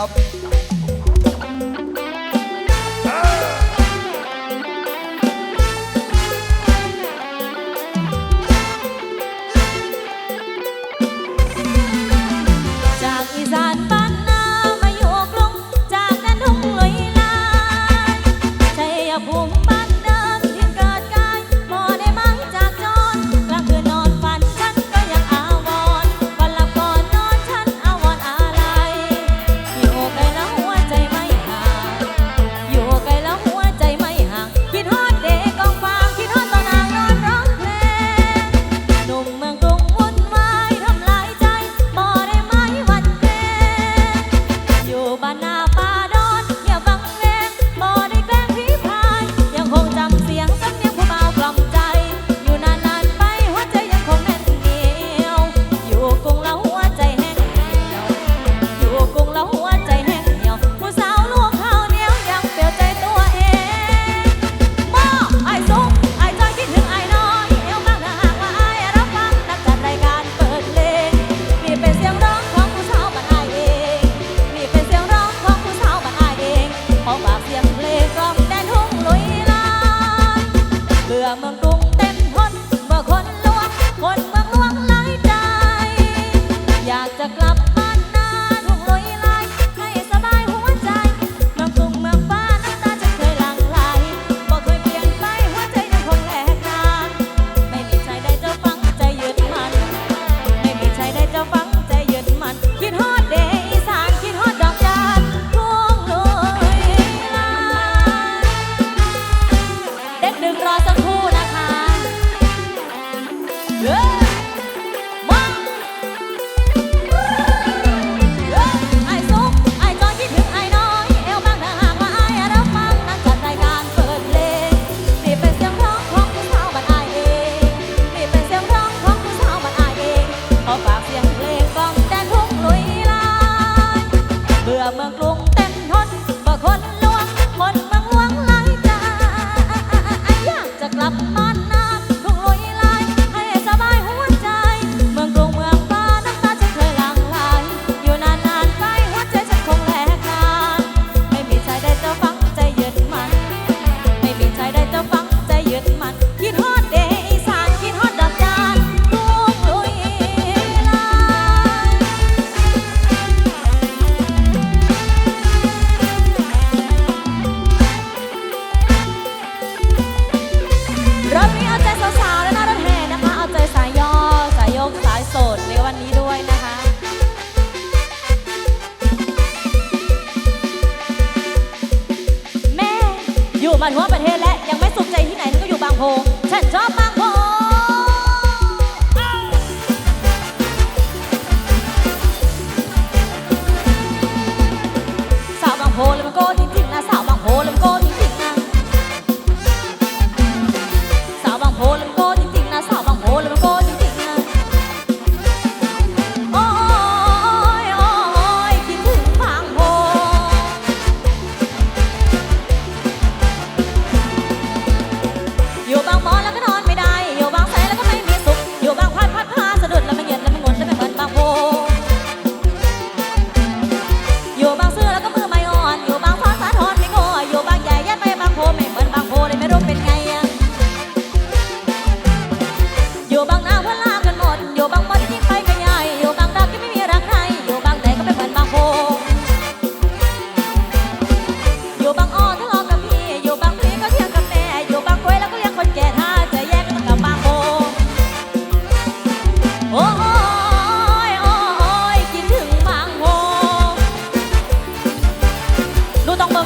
up.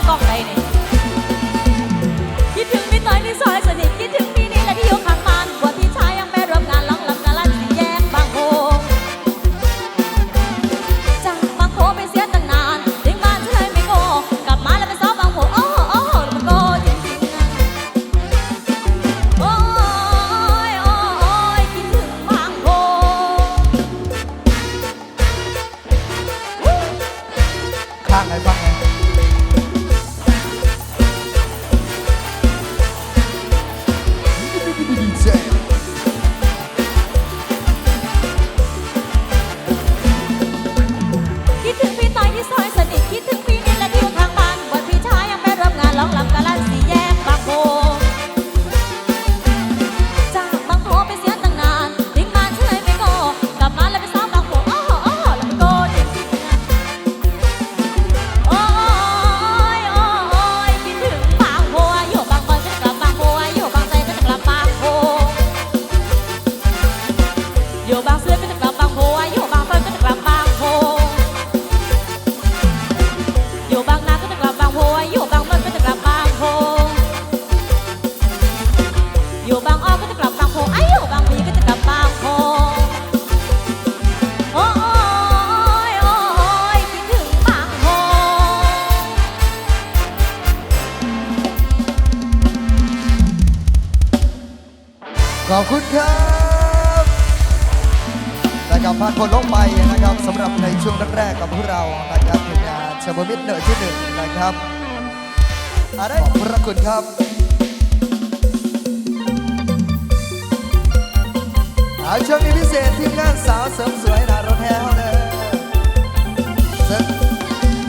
กล้องได้เนี่ย เรานะครับทีงานชมมิตรเหนือที่หนึ่งนะครับอาได้ขอพระคุณครับอาช่วงนี้พิเศษทีมงานสาวเสริมสวยนะรถแห่เลย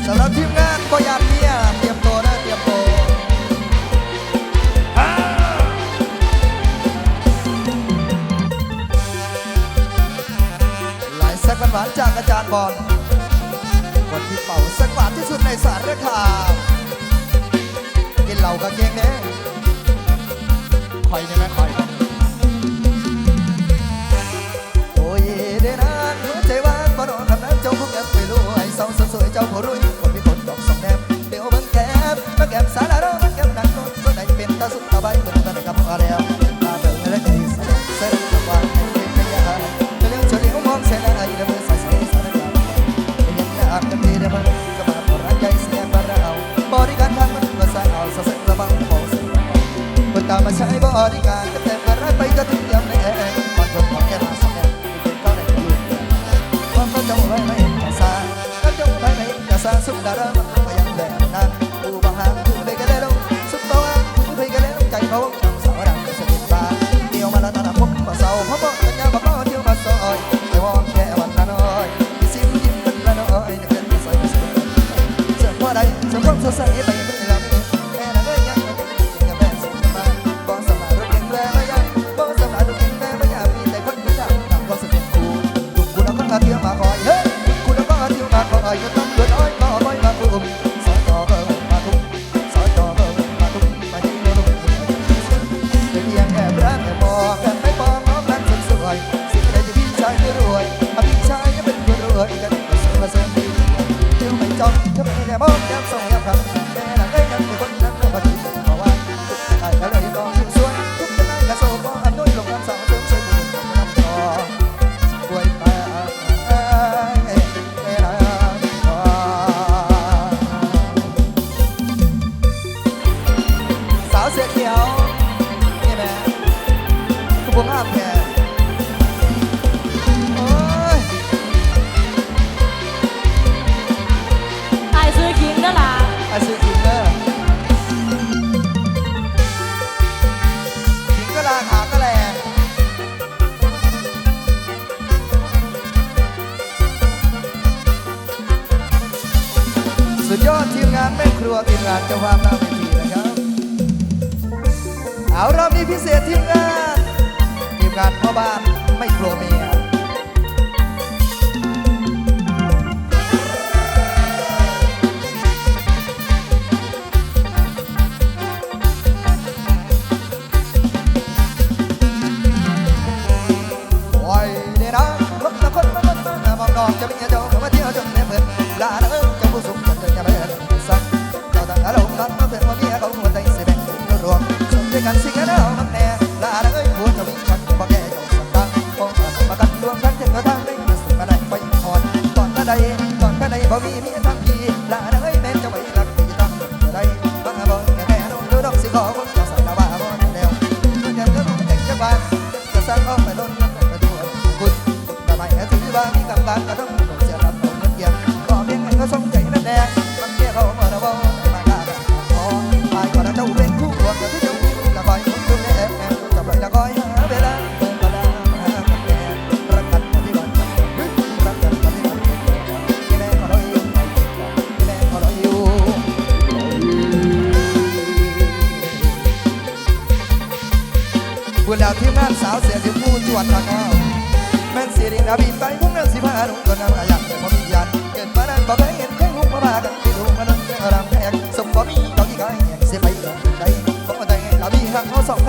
สำหรับทีมงานก็อยากเนี่ยเตรียมตัวนะเตรียมตัวหลายแซกหวานจากอาจารย์บอล ในสารคามกินเหล่ากับเกงแน่คอยได้ไหมคอยโอ้ยเด้นานหัวใจว่างบ่นอนคำนั้นเจ้าคงแอบไปรู้ไอ้สองสวยเจ้าผู้รู้ 啊你看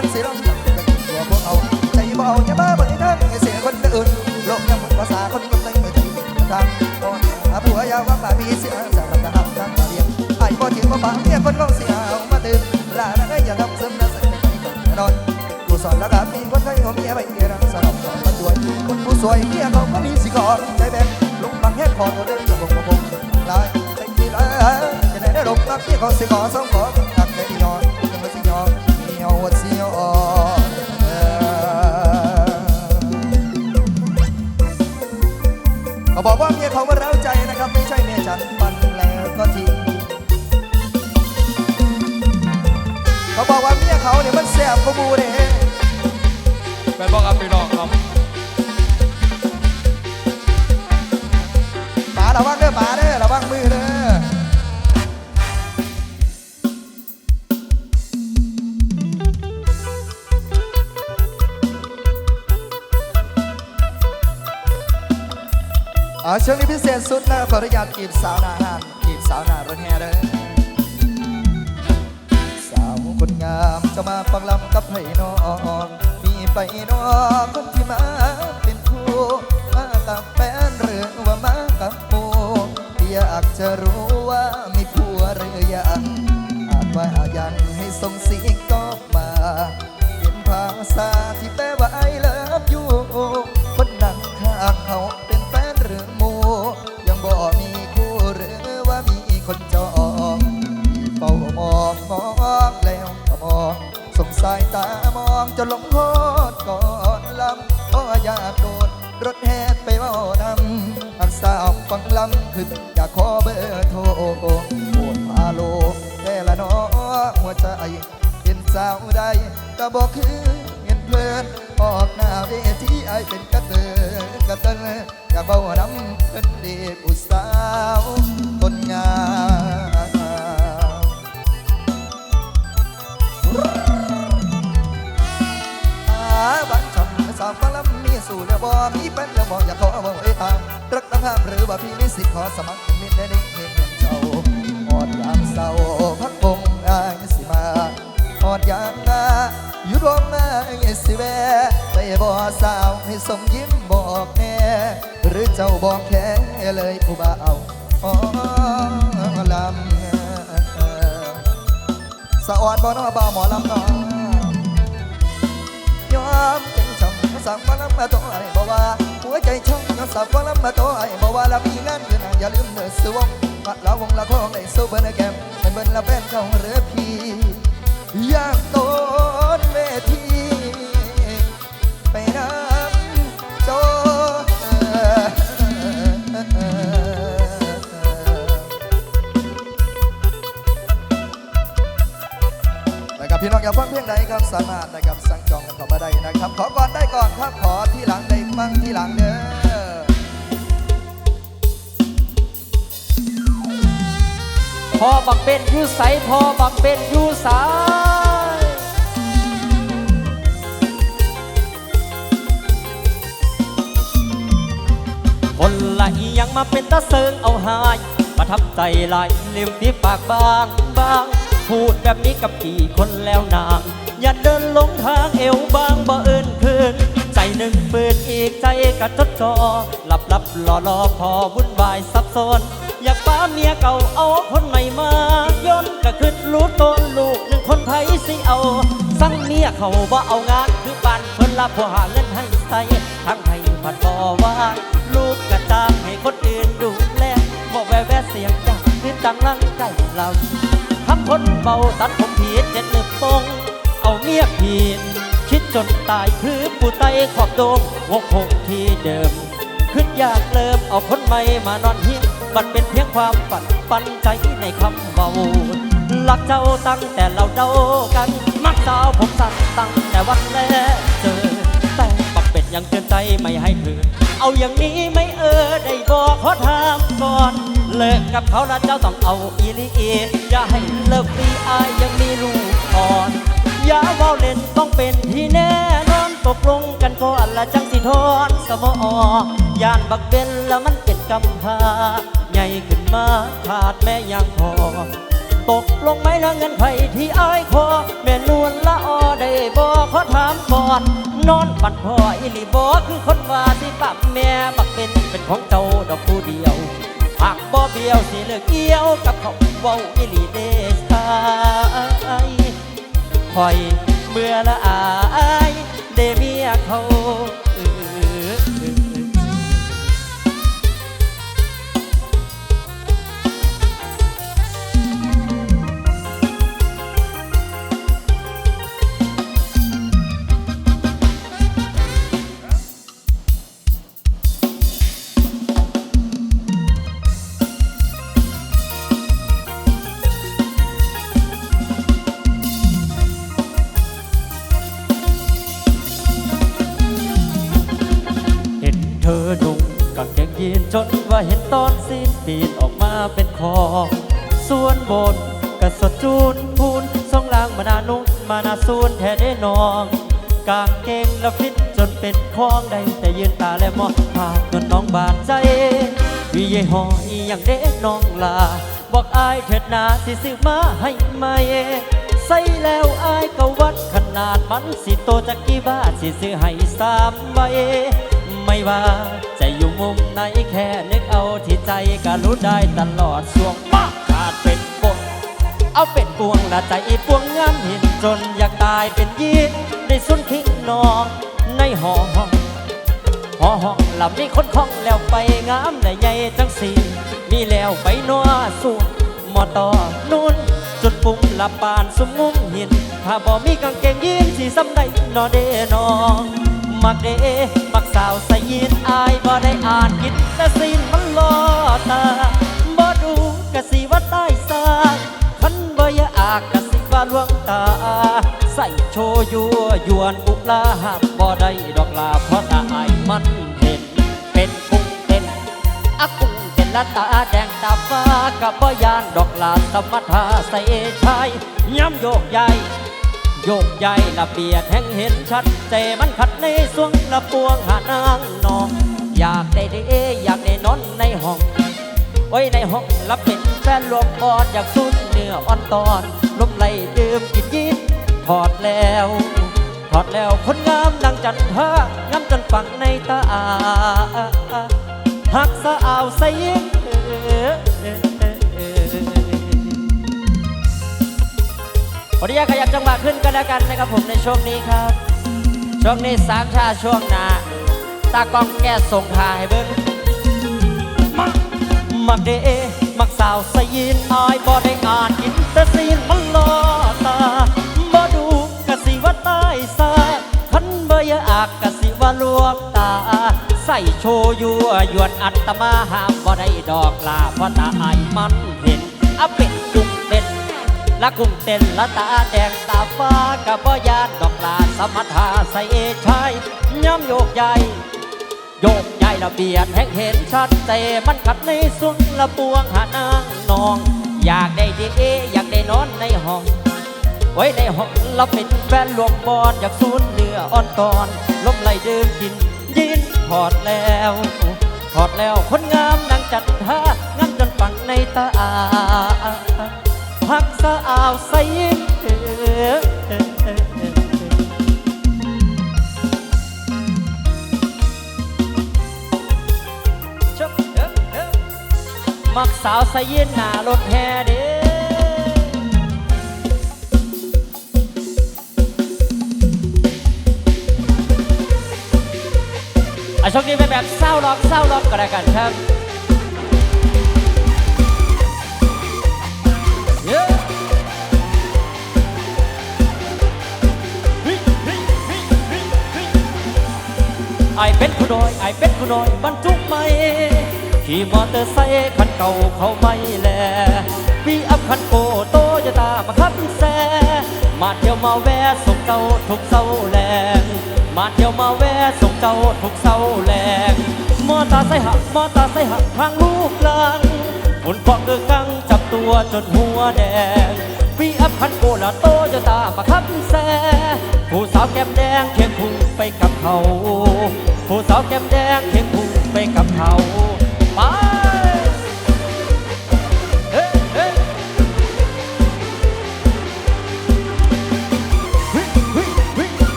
านเสียร้องฉันหัวพวกเอาใจเบาอย่าบ้าบ่ได้นั่งเสียคนอื่นโลกยังภาษาคนกำลังไม่ถึงทางก่อนอาผัวยาวว่าป่ามีเสียสารตะอันทางมาเรียนไอ้พ่เจียว่าปากเมียคนเว้เสียเอามาตื่นลาละก็อย่าทำซึมนะใส่ไยก่อนนอนกูสอนแล้วก็มีคนไทยของเมียไปรังสลับสอนมาด้วยคนผู้สวยเมียเขาก็มีสิขอใจแบงลงบางแห่งขอตัวเดินกับผมกับผมลายใจดีลายจะได้ได้ลงรักเมียเขาสิขอสองขอ แม่นบอกครับพี่น้องครับป๋าระวังเด้อป๋าเด้อระวังมือเด้ออาช่วงนี้พิเศษสุดนะขออนุญาตกีบสาวนาหานกีบสาวนารถแห่เด้อสาวคนงามจะมาฟังลำกับไผ่นองมี ไปนอคนที่มาเป็นคู่มากับแฟนหรือว่ามากับหมูอยากจะรู้ว่ามีผัวหรือยังอาจว่ายังให้ส่งเสียงตอบมาเป็นภาษาที่แปลว่า I love you คนนั่งข้างเขาเป็นแฟนหรือมูยังบ่มีคู่หรือว่ามีคนจองเฝ้ามองมองแล้วก็มองสงสายตามองจนหลงโค ขึ้นอยากขอเบอร์โทรโปรดพาโลแต่ละน้อหัวใจเป็นสาวใดก็บอกคือเงินเพลินออกหน้าเวทีไอเป็นกระเตอกระเตนอยากเบาน้ำเป็นเด็กผู้สาวคนงามอาบันชำสาวฟังลำมีสู่แล้วบ่มีเป็นแล้วบ่อยากขอบ่ไอ้ตาม งห้ามหรือว่าพี่มีสิทธิ์ขอสมัครมิตรได้เด็กเห็นเจ้าอดยามเศร้าพักคงอายสิมาอดย่างนาอยู่ดวงนายสิแวใจบ่สาวให้ส่งยิ้มบอกแน่หรือเจ้าบอกแค่เลยผู้บ่าวอ๋อลำสะออนบ่น้อบ่าวหมอลำน้อยอมเป็นช่องสั่งมาลำมาตัวไอ้บอกว่า หัวใจช่องยอมสั่งมาลำมาตัวไอ้บอกว่าเรามีงานเดือนอย่าลืมเนื้อสวงปัดละวงละคงในสู้เบอร์นแกมเป็นเบอร์ละแฟนของเรือพี่อยากโดนเวทีไปน้ พี่น้องอยากฟังเพลงใดครับสามารถนะครับสั่งจองกันเข้ามาได้นะครับ ขอก่อนได้ก่อนครับขอที่หลังได้ฟังที่หลังเด้อพอบักเป็นยูใสพอบักเป็นยูสายคนละอีหยังมาเป็นตาเซิงเอาหายประทับใจไหลลืมที่ปากบางบาง พูดแบบนี้กับกี่คนแล้วนางอย่าเดินหลงทางเอวบางบ่เอินคืนใจหนึ่งปืนอีกใจกระจดจอหลับหลับรอรอพอวุ่นวายซับซ้อนอยากป้าเมียเก่าเอาคนใหม่มาย้อนก็คือรู้ตนลูกหนึ่งคนไทยสิเอา สั่งเมียเขาบ่เอางานคือบ้านเพิ่นละผัวหาเงินให้ใส่ทั้งให้ผัดบ่ว่า ลูกกระตามให้คนอื่นดูแลบอกแววแวเสียงดังคือจังลังใจเรา เบาตัดผมผิดเด็ดเนึบปงเอาเมียผิดคิดจนตายคือผู้ไตขอบโดมวกหกที่เดิม ขึ้นอยากเริ่มเอาคนใหม่มานอนเฮียงมันเป็นเพียงความฝันปันใจในคำเบาหลักเจ้าตั้งแต่เราเดากัน มักสาวผมสั่นตั้งแต่วันแรกเจอ แต่ปักเป็ดยังเตือนใจไม่ให้เธอเอาอย่างนี้ไม่เออได้บอกขอถามก่อน เลิกกับเขาแล้วเจ้าต้องเอาอีลีอย่าให้เลิกปีอายยังมีลูกอ่อน อย่าเว้าเล่นต้องเป็นที่แน่นอนตกลงกันก่อนละจังสิทอนสมอย่านบักเบนแล้วมันเป็นกำพาใหญ่ขึ้นมาขาดแม่ยังพอตกลงไหมละเงินไผที่อายคอแม่นวลละออได้บอขอถามก่อน นอนปัดพ่ออิลีบอคือคนว่าที่ปั๊มแม่บักเป็นเป็นของเจ้าดอกผู้เดียว หากบ่เบี้ยวสิเลิกเอี้ยวกับเขาเว้าอิลีเดชายคอยเมื่อละอายเดเมียเขา เห็นตอนสิ้นปีนออกมาเป็นขอส่วนบนกระสดจูนพูนสองลางมานานุ่นมานาซูนแท้ได้นอง กางเกงและฟิตจนเป็นคล้องได้แต่ยืนตาและมองภาพนน้องบาดใจวิเยหอยอย่างเด็กน้องลา บอกอายเถิดนาสิซื้อมาให้ไหมใส่แล้วอายก็วัดขนาดมันสิโตจักกี่บาทสิซื้อให้สามใบไม่ว่าจะ มุมไหนแค่นึกเอาที่ใจก็รู้ได้ตลอดสวงป้าขาดเป็นปนเอาเป็นปวงละใจปวงงามเห็นจนอยากตายเป็นยีนได้สุนทิ้งนองในห้องห้องหอห้องลำมีคนคล่องแล้วไปงามได้ใหญ่จังสีมีแล้วไปนัวส่วนมอต่อนุ่นจนปุ่มละปานสมุมหิน ถ้าบ่มีกางเกงยีนสีซ้ำได้นอเดนองมักเดาวใส่ยีนอายบ่ได้อ่านกินแต่สินมันล่อตาบ่ดูกะสิว่าใต้ซากคันบ่อยากอากกะสิว่าลวงตา ใส่โชยัวยวนบุกลาหับบ่ได้ดอกลาเพราะตาอายมันเห็น เป็นกุ้งเต้นอากุ้งเต้นละตาแดงตาฟ้ากับบ่ยานดอกลาสมทาใส่ชายย้ำโยกใหญ่ โยกใหญ่ละเบียดแห่งเห็นชัดใจมันขัดในสวงละปวงหานางนอง อยากได้เดอยากได้นอนในห้องไว้ในห้องรับเป็นแฟนรวมกอดอยากสุนเนื้ออ่อนตอนลมไหลดื่มกินยินถอดแล้วถอดแล้วคนงามดังจันทรางามจนฝังในตาหักสะอาวใสยิง ขออนุญาตขยับจังหวะขึ้นกันแล้วกันนะครับผมในช่วงนี้ครับ ช่วงนี้สามชาช่วงหนาตากล้องแก้ส่งทาให้เบิ้งมักเดมักสาวสยินอายบ่ได้อ่านอินแต่ซีนมันลอตาบ่ดูกะสิว่าใต้ซาคันบ่อยากอากกะสิว่าลวงตา ใส่โชยัวยวนอัตมาหามบ่ได้ดอกลาเพราะตาอายมันเห็นอาเป็ดจุก ละกุ้งเต้นละตาแดงตาฟ้ากับบ่ยานดอกลาสมทาใส่ชายย้ำโยกใหญ่โยกใหญ่ระเบียดแห่งเห็นชัดแต่มันขัดในสวงละปวงหานางนอง อยากได้ดีเออยากได้นอนในห้องไว้ในห้องเราเป็นแฟนรวมบอลอยากสูนเนื้ออ่อนตอนลมไหลเดื่มกินยินถอดแล้วถอดแล้วคนงามนางจัดท่างามจนฝังในตา พักสะอาวใสมักสาวใสเย็นหน้ารถแห่เด้อะช่วงนี้เป็นแบบเศร้าล็อกเศร้าล็อกก็แล้กันครับ เป็นผู้น้อยไอเป็นผู้น้อยบรรทุกไม่ขี่มอเตอร์ไซค์คันเก่าเขาไม่แลปีอัพคันโกโตโยตามาขับแซมาเที่ยวมาแวะส่งเจ้าทุกเศร้าแรงมาเที่ยวมาแวะส่งเจ้าทุกเศร้าแรงมอเตอร์ไซค์หักมอเตอร์ไซค์หักทางลูกลังหมุนฟอเกือกังจับตัวจนหัวแดงปีอัพคันโกละโตโยตามาขับแซ ผู้สาวแก้มแดงเคียงคู่ไปกับเขา ผู้สาวแก้มแดงเคียงคู่ไปกับเขา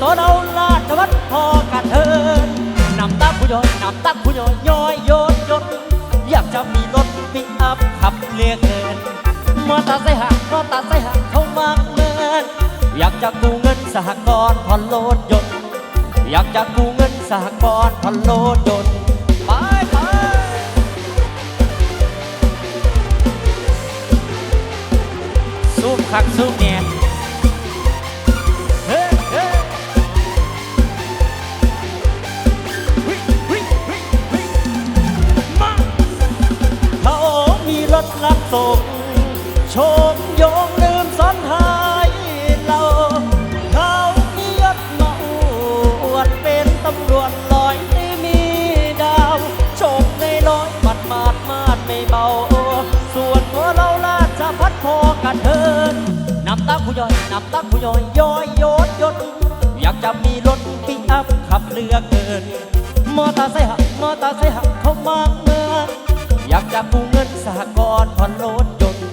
ตัวเราลาดวัดพอกันเทินนำตาผู้ย่อยนำตาผู้ย่อยย้อยโยนยนอยากจะมีรถปิกอัพขับเรียกเกินมอตอร์ไซหักมอตอร์ไซหักเขามากเมินอยากจะกู้เงินสหกรณ์ผ่อนรถยนต์อยากจะกู้เงินสหกรณ์ผ่อนรถยนต์ไปไปสู้คักสู้แง่เรับส่งชมยงลืมซ้อนท้ายเราเขามียศมาอวดเป็นตำรวจลอยที่มีดาวชคในร้อยบัดมาดมาดไม่เบา ส่วนหัวเราลาดจะพัดพอกระเทินนำตาผู้ย่อยนำตาผู้ย่อยย้อยยดยดอยากจะมีรถปิกอัพขับเรือเกิน มอเตอร์ไซค์หักมอเตอร์ไซค์หักเขามาเมืองอยากจะกู้เง กรณ์ผ่อนรถยนต์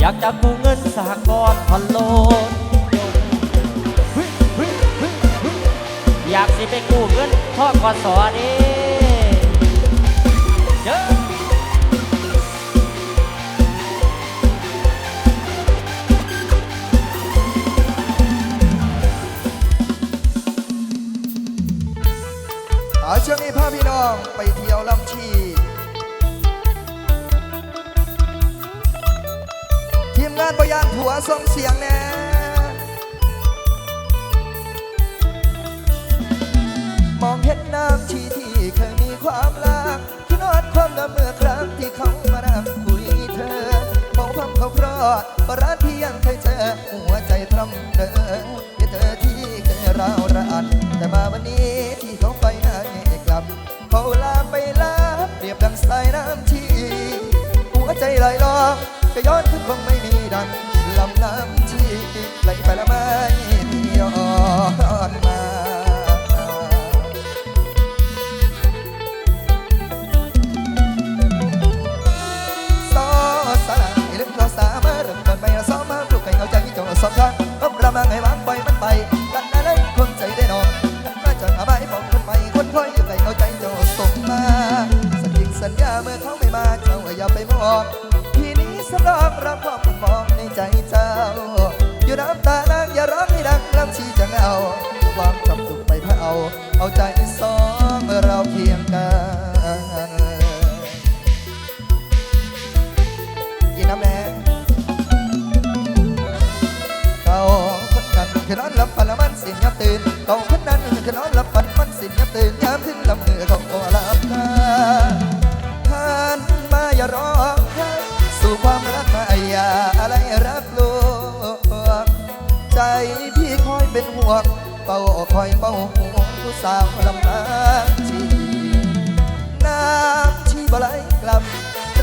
อยากจะกู้เงินสหกรณ์ผ่อนรถยนต์อยากสิไปกู้เงินทอกสอเด้เด้อเอาช่วงนี้พาพี่น้องไปเที่ยวลำชี งานบยานผัวส่งเสียงแน่มองเห็นน้ำชีที่เคยมีความรักที่นอดความละเมื่อครั้งที่เขามานั่งคุยเธอมองความเขาพรอดปราณที่ยังเคยเจอหัวใจทำเดินเธอที่เคยราวรานแต่มาวันนี้ที่เขาไปไหนกลับเขาลาไปลาเปรียบดังสายน้ำชีหัวใจลอยลอง ก็ย้อนขึ้นคงไม่มีดังลำน้ำที่ไหลไปละไม่มีย้อนมาซอสาระอีลึกเราสามารถเริ่มต้นไปเราซ้อมมาปลุกให้เอาใจจงสอบทางต้มระมัง สำรองรับความมันมองในใจเจ้า อยู่น้ำตานางอย่าร้องให้ดังลำชีจะเอา ความจำตุกไปเผาเอาใจสองเราเคียงกันกินน้ำแดงเขาคนนั้นคือนอนหลับฝันละมันสินยับตื่นเขาคนนั้นคือนอนหลับฝันมันสินยับตื่นยามถึงลำ ใจพี่คอยเป็นห่วงเป่าคอยเป่าห่วงผู้สาวลำบากชีน้ำชีบ่ไหลกลับ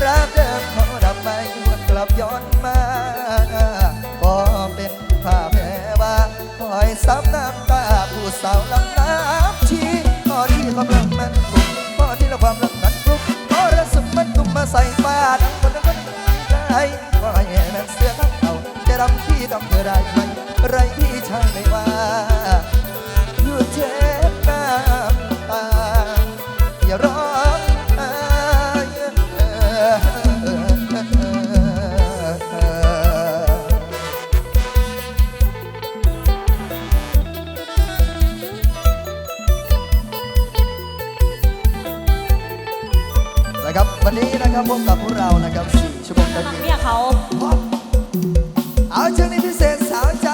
รักเดิมเขาดับไม่หวนกลับย้อนมาก็เป็นผ้าแพรบาคอยซับน้ำตาผู้สาวลำน้ำชีพอที่ความรักมันทุกพอที่เราความรักมันทุกพอระสมมันตุ้มมาใส่ฟ้าดังคนนั้นคนได้ก็ให้แม่นเสื้อทั้งเขาจะดำที่ดำเธอได้ไหม ไรที่ชายไม่ว่าหยุดเช็ดน้ำตา อย่าร้องไห้นะครับวันนี้นะครับพบกับพวกเรานะครับ4ชั่วโมงเต็มมักเมียเขา เอาช่วงนี้พิเศษสาวจั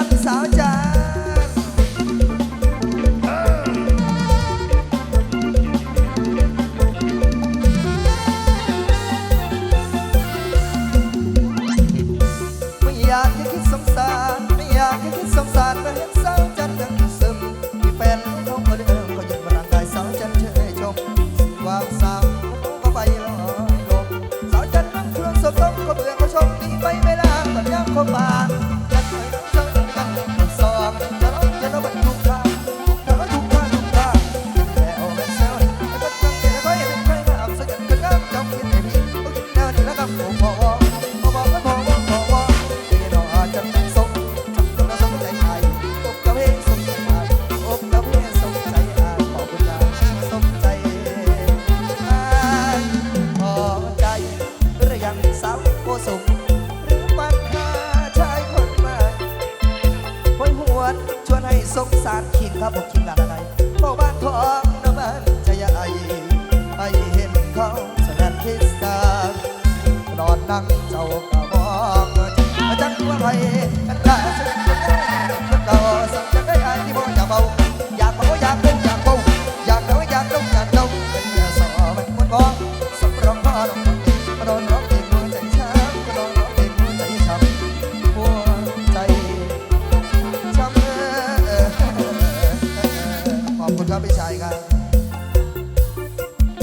นทร์สา ครับ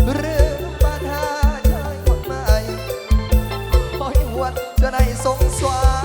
อปัญหาเธอหมดไหมคอยหวดจะได้สงสาร